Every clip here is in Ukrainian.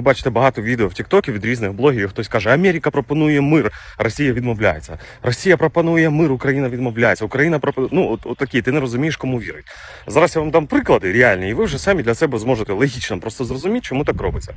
Ви бачите багато відео в Тіктокі від різних блогерів. Хтось каже, Америка пропонує мир, Росія відмовляється. Росія пропонує мир, Україна відмовляється. Україна пропонує. Ну, от, от такі, ти не розумієш, кому вірить. Зараз я вам дам приклади реальні, і ви вже самі для себе зможете логічно просто зрозуміти, чому так робиться.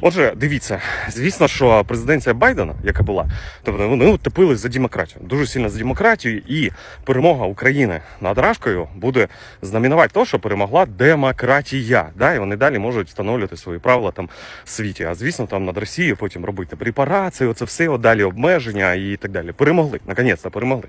Отже, дивіться, звісно, що президенція Байдена, яка була, тобто вони втопились за демократію, дуже сильно за демократію, і перемога України над Рашкою буде знаменувати те, що перемогла демократія. Да? І вони далі можуть встановлювати свої правила там світі. А звісно, там над Росією потім робити препарації, оце все далі обмеження і так далі. Перемогли, наконець-то перемогли.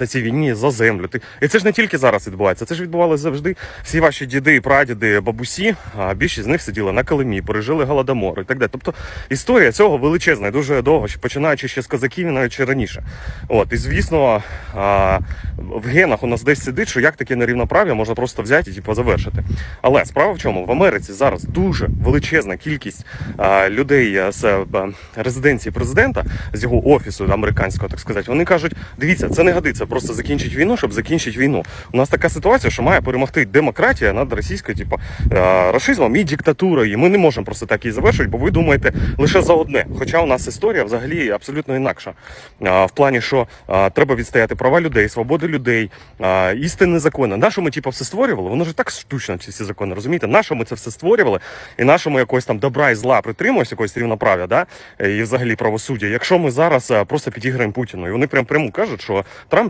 На цій війні за землю. І це ж не тільки зараз відбувається, це ж відбувалося завжди. Всі ваші діди, прадіди, бабусі, а більшість з них сиділи на Калимі, пережили голодомор і так далі. Тобто історія цього величезна, і дуже довго, починаючи ще з козаків, і навіть ще раніше. От, і звісно, а, в генах у нас десь сидить, що як таке нерівноправ'я можна просто взяти і типу, завершити. Але справа в чому? В Америці зараз дуже величезна кількість а, людей з е, резиденції президента, з його офісу американського, так сказати, вони кажуть: дивіться, це не годиться просто закінчити війну, щоб закінчити війну. У нас така ситуація, що має перемогти демократія над російською, типу, е, расизмом і диктатурою. І ми не можемо просто так її завершити, бо ви думаєте лише за одне. Хоча у нас історія взагалі абсолютно інакша. В плані, що треба відстояти права людей, свободи людей, а, істинне закони. Нащо ми типу, все створювали? Воно ж так штучно, ці всі закони. Розумієте? Нащо ми це все створювали? І нашому якогось там добра і зла притримуємося, якогось рівноправ'я, да? і взагалі правосуддя. Якщо ми зараз просто підіграємо Путіну, і вони прям прямо кажуть, що Трамп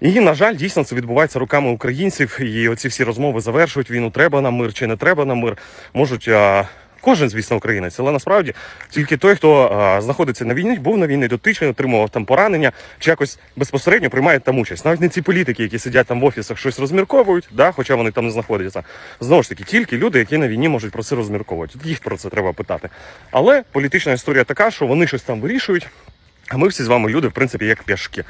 І, на жаль, дійсно це відбувається руками українців. І оці всі розмови завершують війну. Треба нам мир чи не треба нам мир. Можуть а, кожен, звісно, українець, але насправді тільки той, хто а, знаходиться на війні, був на війні дотичний, отримував там поранення, чи якось безпосередньо приймає там участь. Навіть не ці політики, які сидять там в офісах, щось розмірковують, да, хоча вони там не знаходяться. Знову ж таки, тільки люди, які на війні можуть про це розмірковувати. Їх про це треба питати. Але політична історія така, що вони щось там вирішують. А ми всі з вами люди, в принципі, як пішки.